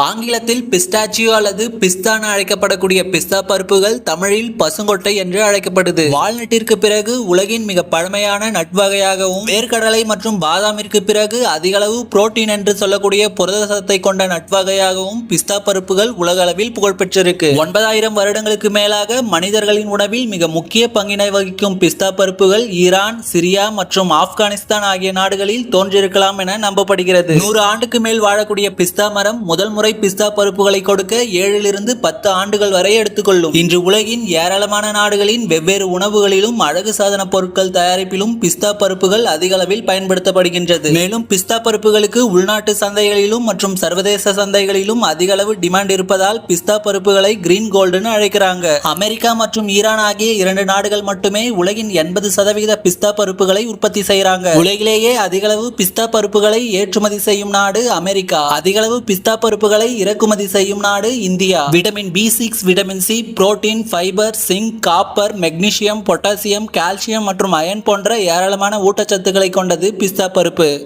ஆங்கிலத்தில் பிஸ்டாச்சியோ அல்லது பிஸ்தா அழைக்கப்படக்கூடிய பிஸ்தா பருப்புகள் தமிழில் பசுங்கொட்டை என்று அழைக்கப்படுது. வால்நட்டிற்கு பிறகு உலகின் மிக பழமையான நட்வகையாகவும் வேர்க்கடலை மற்றும் பாதாமிற்கு பிறகு அதிக அளவு புரோட்டீன் என்று சொல்லக்கூடிய புரத சத்தை கொண்ட நட்வகையாகவும் பிஸ்தா பருப்புகள் உலக அளவில் புகழ்பெற்றிருக்கு. ஒன்பதாயிரம் வருடங்களுக்கு மேலாக மனிதர்களின் உணவில் மிக முக்கிய பங்கினை வகிக்கும் பிஸ்தா பருப்புகள் ஈரான் சிரியா மற்றும் ஆப்கானிஸ்தான் ஆகிய நாடுகளில் தோன்றியிருக்கலாம் என நம்பப்படுகிறது. நூறு ஆண்டுக்கு மேல் வாழக்கூடிய பிஸ்தா மரம் முதல் முறை பிஸ்தா பருப்புகளை கொடுக்க ஏழிலிருந்து பத்து ஆண்டுகள் வரை எடுத்துக்கொள்ளும். இன்று உலகின் ஏராளமான நாடுகளின் வெவ்வேறு உணவுகளிலும் அழகு சாதன பொருட்கள் தயாரிப்பிலும் பிஸ்தா பருப்புகள் அதிக அளவில் பயன்படுத்தப்படுகின்றது. மேலும் பிஸ்தா பருப்புகளுக்கு உள்நாட்டு சந்தைகளிலும் மற்றும் சர்வதேச சந்தைகளிலும் அதிக அளவு டிமாண்ட் இருப்பதால் பிஸ்தா பருப்புகளை கிரீன் கோல்டுன்னு அழைக்கிறாங்க. அமெரிக்கா மற்றும் ஈரான் ஆகிய இரண்டு நாடுகள் மட்டுமே உலகின் எண்பது சதவீத பிஸ்தா பருப்புகளை உற்பத்தி செய்கிறாங்க உலகிலேயே அதிகளவு பிஸ்தா பருப்புகளை ஏற்றுமதி செய்யும் நாடு அமெரிக்கா. அதிகளவு பிஸ்தா பருப்புகள் இறக்குமதி செய்யும் நாடு India. Vitamin B six vitamin C protein fibre zinc copper magnesium potassium calcium மற்றும் அயன் போன்ற ஏராளமான ஊட்டச்சத்துக்களை கொண்டது பிஸ்தா பருப்பு.